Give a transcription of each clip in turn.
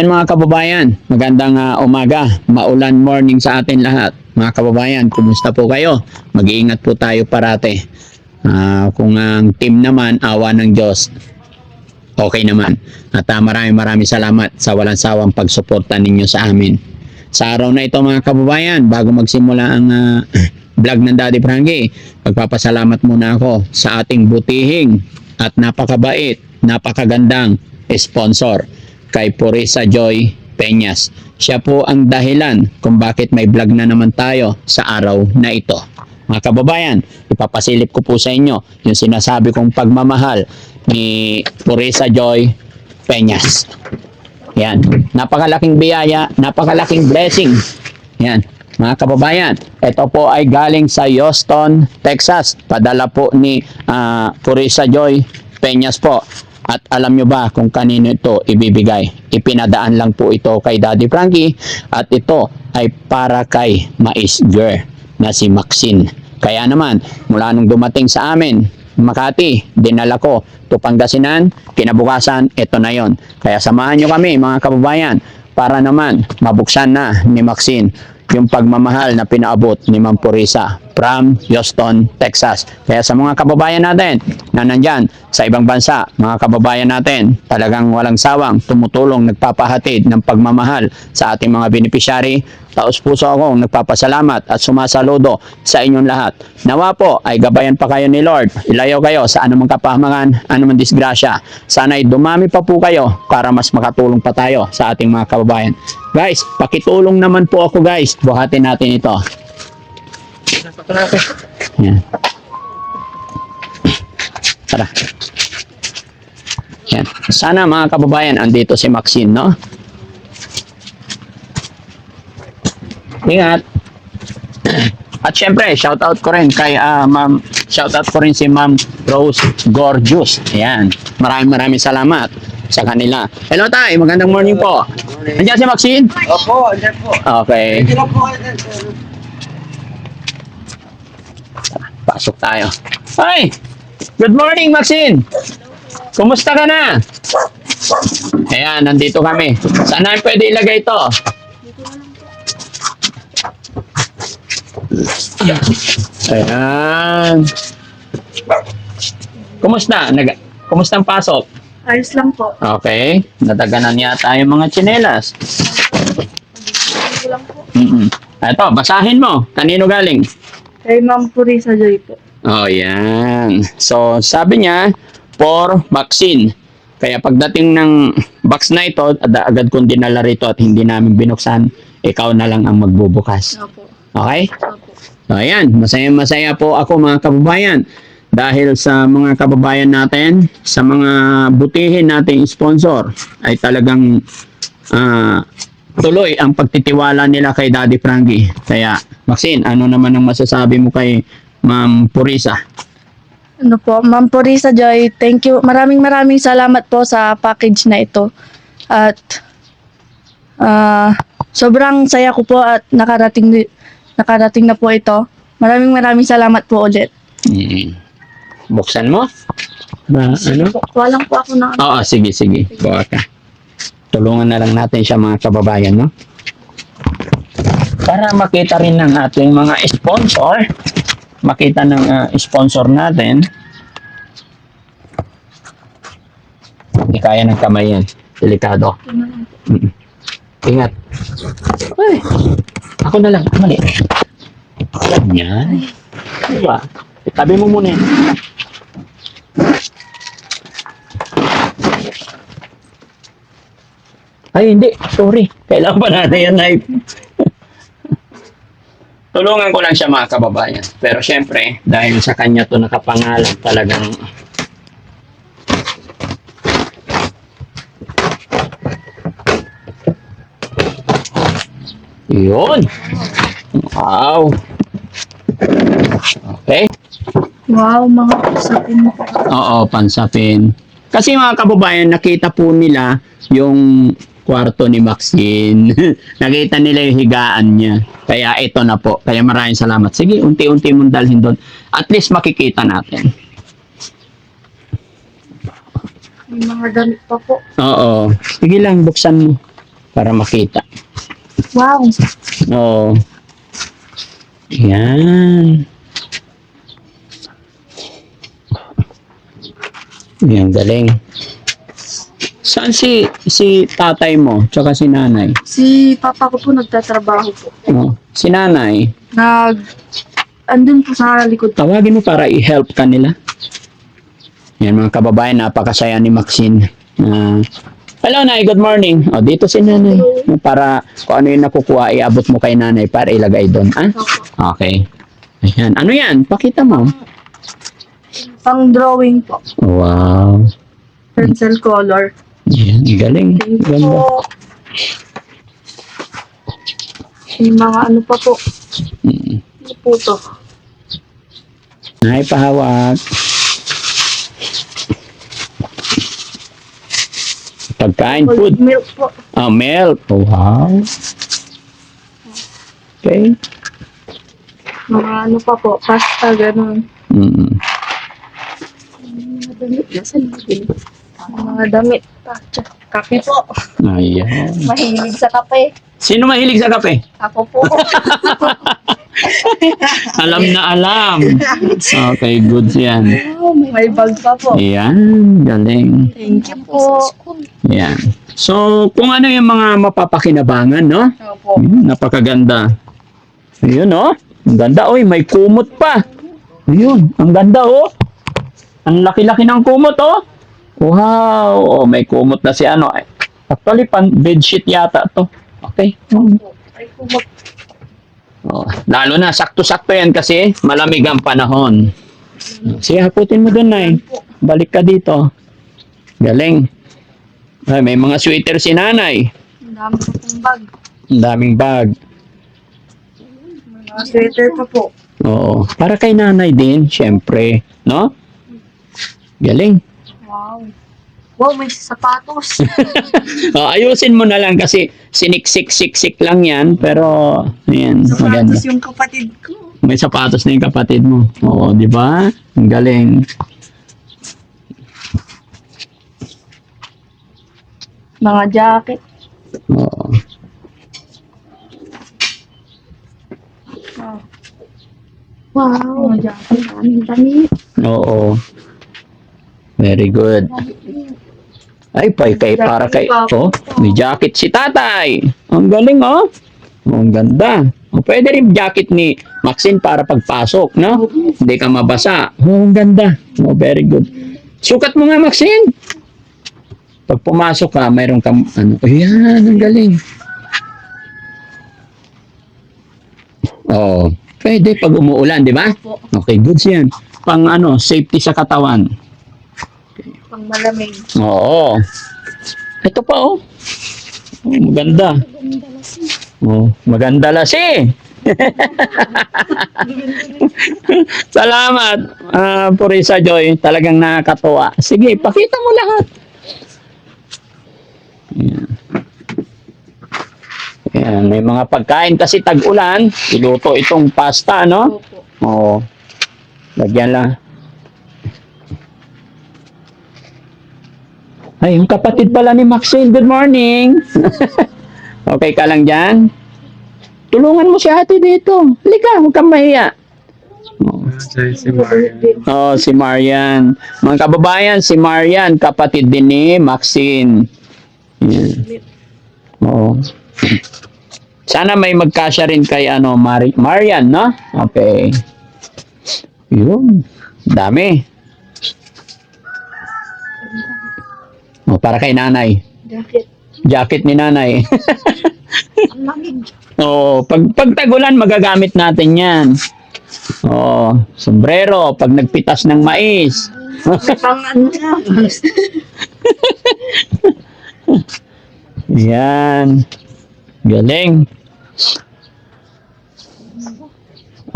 Yan mga kababayan, magandang ah, umaga, maulan morning sa atin lahat. Mga kababayan, kumusta po kayo? Mag-iingat po tayo parate. Ah, kung ang team naman, awa ng Diyos, okay naman. At ah, maraming maraming salamat sa walang sawang pagsuporta ninyo sa amin. Sa araw na ito mga kababayan, bago magsimula ang ah, vlog ng Daddy Frankie, magpapasalamat muna ako sa ating butihing at napakabait, napakagandang sponsor kay Purisa Joy Peñas. Siya po ang dahilan kung bakit may vlog na naman tayo sa araw na ito. Mga kababayan, ipapasilip ko po sa inyo yung sinasabi kong pagmamahal ni Purisa Joy Peñas. Yan. Napakalaking biyaya, napakalaking blessing. Yan. Mga kababayan, ito po ay galing sa Houston, Texas. Padala po ni ah, Purisa Joy Peñas po. At alam nyo ba kung kanino ito ibibigay? Ipinadaan lang po ito kay Daddy Frankie at ito ay para kay Mais Girl na si Maxine. Kaya naman, mula nung dumating sa amin, Makati, dinala ko to kinabukasan, ito na yon. Kaya samahan nyo kami mga kababayan para naman mabuksan na ni Maxine yung pagmamahal na pinaabot ni Ma'am Purisa from Houston, Texas. Kaya sa mga kababayan natin na nandyan sa ibang bansa, mga kababayan natin, talagang walang sawang tumutulong, nagpapahatid ng pagmamahal sa ating mga beneficiary. Taos puso akong nagpapasalamat at sumasaludo sa inyong lahat. Nawa po ay gabayan pa kayo ni Lord. Ilayo kayo sa anumang kapahamakan, anumang disgrasya. Sana'y dumami pa po kayo para mas makatulong pa tayo sa ating mga kababayan. Guys, pakitulong naman po ako guys. Buhatin natin ito. Yan. Tara. Yan. Sana mga kababayan, andito si Maxine, no? Ingat. At syempre, shoutout ko rin kay ah, Ma'am, shoutout ko rin si Ma'am Rose Gorgeous. Ayan. Maraming maraming salamat sa kanila. Hello tay, magandang morning po. Andiyan si Maxine? Opo, andyan po. Okay. Hindi po kayo dyan, sir. Pasok tayo. Hi! Good morning, Maxine! Kumusta ka na? Ayan, nandito kami. Saan namin pwede ilagay ito? Ayan. Kumusta? Nag Kumusta ang pasok? Ayos lang po. Okay. Nadaganan yata yung mga tsinelas. Ayos lang po. Mm Ito, basahin mo. Kanino galing? Kay Ma'am Purisa Joy po. Oh, yan. So, sabi niya, for vaccine. Kaya pagdating ng box na ito, agad kong dinala rito at hindi namin binuksan, ikaw na lang ang magbubukas. Opo. Okay? Opo. So, ayan. Masaya-masaya po ako mga kababayan. Dahil sa mga kababayan natin, sa mga butihin nating sponsor, ay talagang ah, tuloy ang pagtitiwala nila kay Daddy Frankie. Kaya, Maxine, ano naman ang masasabi mo kay Ma'am Purisa? Ano po, Ma'am Purisa Joy, thank you. Maraming maraming salamat po sa package na ito. At ah, sobrang saya ko po at nakarating nakarating na po ito. Maraming maraming salamat po ulit. Mm. Buksan mo? Ba, ano? Kuha lang po ako ng Oo, sige, sige. Buka ka. Tulungan na lang natin siya mga kababayan, no? Para makita rin ng ating mga sponsor, makita ng ah, sponsor natin, hindi kaya ng kamay yan. Delikado. Ingat. Ay, ako na lang. Mali. Yan. Diba? Itabi mo muna yan. Ay, hindi. Sorry. Kailangan pa natin yan live. Tulungan ko lang siya mga kababayan. Pero syempre, dahil sa kanya to nakapangalan talagang Yun. Wow. Okay. Wow, mga usapin mo. Oo, pansapin. Kasi mga kababayan, nakita po nila yung kwarto ni Maxine. nakita nila yung higaan niya. Kaya ito na po. Kaya maraming salamat. Sige, unti-unti mong dalhin doon. At least makikita natin. May mga damit pa po. Oo. Sige lang, buksan mo. para makita. Wow. Oo. Yan. Yan, galing. Saan si si tatay mo, tsaka si nanay? Si papa ko po nagtatrabaho po. Oh, si nanay, Nag... Andun po sa likod. tawagin mo para i-help ka nila. Yan mga kababayan, napakasaya ni Maxine. Ah, hello, Nay. Good morning. O, dito si nanay. Para kung ano yung nakukuha, iabot mo kay nanay para ilagay doon. Ah? Okay. Ayan. Ano yan? Pakita mo. Pang drawing po. Wow. Pencil color. Yan. Galing. Thank Ganda. po. Yung mga ano pa po. Mm. Ano po to? Nay, pahawak. Pagkain, food. Milk po. Ah, milk. Wow. Okay. Mga ano pa po. Pasta, ganun. Mm. Damit. Mga damit. Pacha. Kape po. Ayan. Mahilig sa kape. Sino mahilig sa kape? Ako po. Alam na alam. Okay, good yan. May bag pa po. Ayan, galing. Thank you po. Ayan. So, kung ano yung mga mapapakinabangan, no? Opo. Ayun, napakaganda. Ayun, oh. Ang ganda, oy. May kumot pa. Ayun, ang ganda, oh. Ang laki-laki ng kumot, oh. Wow. Oh, may kumot na si ano. Actually, pan bedsheet yata to. Okay. Oh, lalo na, sakto-sakto yan kasi malamig ang panahon. Sige, haputin mo doon, Nay. Balik ka dito. Galing. Ay, may mga sweater si Nanay. Ang dami bag. Ang daming bag. Mga sweater pa po. Oo. Para kay Nanay din, syempre. No? Galing. Wow. Wow, may sapatos. Oh, ayusin mo na lang kasi sinik-sik-sik-sik lang yan. Pero, ayan, maganda. sapatos yung kapatid ko. May sapatos na yung kapatid mo. Oo, di ba? Ang galing. Mga jacket. Oo. Wow. Wow. Mga jacket. Ang dami. Oo. Very good. Ay, pay kay para kay oh, may jacket si tatay. Ang galing oh. Oh, Ang ganda. O, pwede rin jacket ni Maxine para pagpasok, no? Hindi ka mabasa. Oh, ang ganda. Oh, very good. Sukat mo nga, Maxine. Pag pumasok ka, mayroon kang ano. Ayan, ang galing. Oh, pwede pag umuulan, di ba? Okay, good yan. Pang ano, safety sa katawan. Pang malamig. Oo. Ito pa oh. Oh, maganda. Oh, maganda lasi. Salamat, ah, Purisa Joy. Talagang nakakatuwa. Sige, pakita mo lahat. Yan. Yan, may mga pagkain kasi tag-ulan. Iluto itong pasta, no? Oo. Lagyan lang. Ay, yung kapatid pala ni Maxine. Good morning. okay ka lang dyan? Tulungan mo si ate dito. Halika, huwag kang mahiya. Oh. Si Marian. Oh, si Marian. Mga kababayan, si Marian, kapatid din ni Maxine. Yan. Oo. Sana may magkasya rin kay ano, Mari Marian, no? Okay. Yun. Dami. Oh, para kay nanay. Jacket. Jacket ni nanay. Ang lamig. Oo, pag pag tagulan magagamit natin 'yan. Oo, sombrero pag nagpitas ng mais. May pang na. Yan. Galing.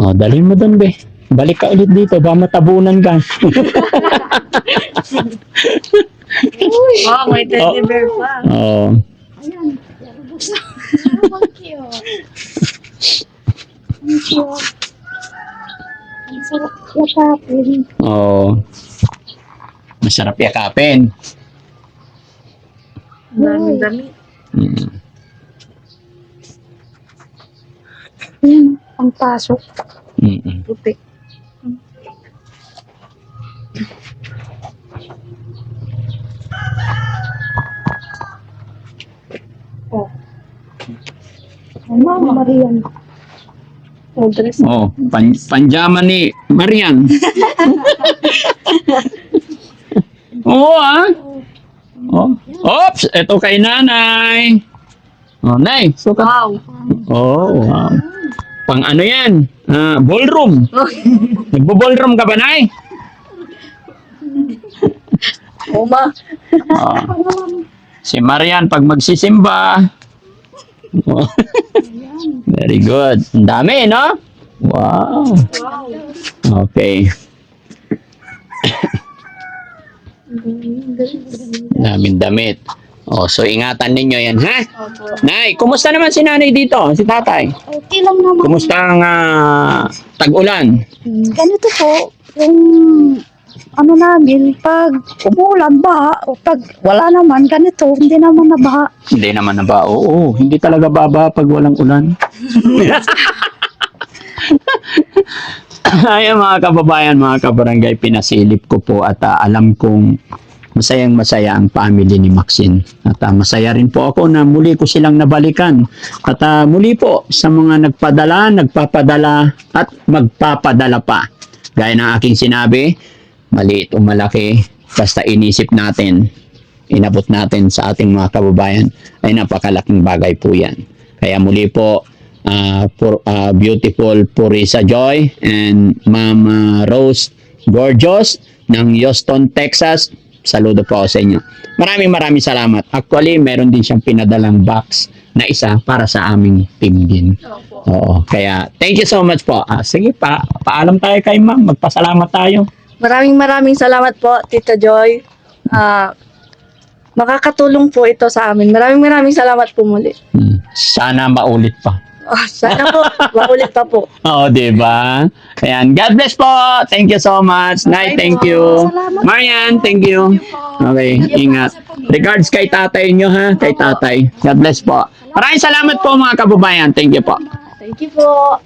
Oh, dalhin mo doon, be. Balik ka ulit dito, ba matabunan ka. Wow, may teddy oh. bear pa. Oo. Oh. Ayan. Ang cute. Ang cute. Yakapin. Oo. Oh. Masarap yakapin. Dami-dami. Mm. Ayan, ang pasok. Mm -mm. Puti. Oh. Mama, Marian. Oh, dress. Oh, pan panjama ni Marian. Oo ah. Oh. Oops, ito kay nanay. Oh, nay, sukat. Wow. Oh, wow. Pang ano yan? Ah, ballroom. Nagbo-ballroom ka ba, nay? Oh, ma. Oh. Si Marian, pag magsisimba. Very good. Ang dami, no? Wow. Okay. Daming damit. Oh, so ingatan ninyo yan, ha? Nay, kumusta naman si nanay dito? Si tatay? Okay lang naman. Kumusta ang ah, tag-ulan? Ganito po, yung ano namin, pag umulan ba, o pag wala naman, ganito, hindi naman nabaha. Hindi naman na ba? Oo, hindi talaga baba pag walang ulan. Ayan mga kababayan, mga kabarangay, pinasilip ko po at ah, alam kong masayang masaya ang family ni Maxine. At ah, masaya rin po ako na muli ko silang nabalikan. At ah, muli po sa mga nagpadala, nagpapadala at magpapadala pa. Gaya ng aking sinabi, maliit o malaki, basta inisip natin, inabot natin sa ating mga kababayan, ay napakalaking bagay po yan. Kaya muli po, ah, por, ah, beautiful Purisa Joy and Ma'am ah, Rose Gorgeous ng Houston, Texas. Saludo po sa inyo. Maraming maraming salamat. Actually, meron din siyang pinadalang box na isa para sa aming team din. Oo. Kaya, thank you so much po. Ah, sige, pa, paalam tayo kay ma'am. Magpasalamat tayo. Maraming maraming salamat po, Tita Joy. Ah, makakatulong po ito sa amin. Maraming maraming salamat po muli. Hmm. Sana maulit pa. Ah, sana po, maulit pa po. Oo, di ba? Ayan. God bless po. Thank you so much. Night, thank you. Marian, thank you. Okay, ingat. Regards kay tatay nyo ha, kay tatay. God bless po. Maraming salamat po mga kababayan. Thank you po. Thank you po.